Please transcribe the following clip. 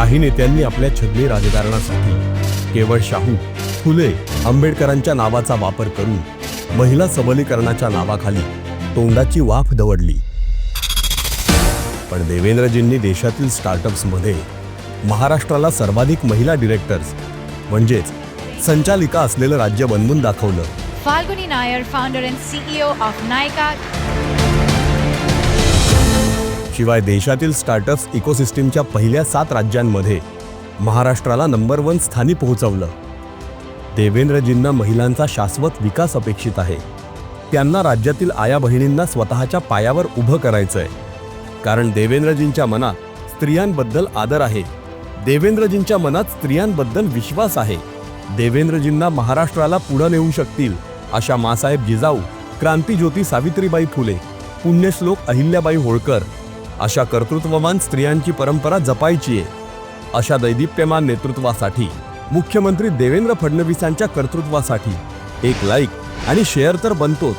काही नेत्यांनी आपल्या छद्मी राजकारणासाठी केवळ शाहू फुले आंबेडकरांच्या नावाचा वापर करून महिला सबलीकरणाच्या नावाखाली तोंडाची वाफ दवडली. पण देवेंद्रजींनी देशातील स्टार्टअप्समध्ये महाराष्ट्राला सर्वाधिक महिला डिरेक्टर्स म्हणजेच संचालिका असलेलं राज्य बनवून दाखवलं. Falguni Nayar founder and CEO of Nykaa शिवाय देशातील स्टार्टअप्स इकोसिस्टीमच्या पहिल्या सात राज्यांमध्ये महाराष्ट्राला नंबर वन स्थानी पोहोचवलं. देवेंद्रजींना महिलांचा शाश्वत विकास अपेक्षित आहे. त्यांना राज्यातील आया बहिणींना स्वतःच्या पायावर उभं करायचंय. कारण देवेंद्रजींच्या मनात स्त्रियांबद्दल आदर आहे. देवेंद्रजींच्या मनात स्त्रियांबद्दल विश्वास आहे. देवेंद्रजींना महाराष्ट्राला पुढं नेऊ शकतील अशा मासाहेब जिजाऊ क्रांतीज्योती सावित्रीबाई फुले पुण्यश्लोक अहिल्याबाई होळकर अशा कर्तृत्ववान स्त्रियांची परंपरा जपायची आहे. अशा दैदिप्यमान नेतृत्वासाठी मुख्यमंत्री देवेंद्र फडणवीसांच्या कर्तृत्वासाठी एक लाईक आणि शेअर तर बनतोच.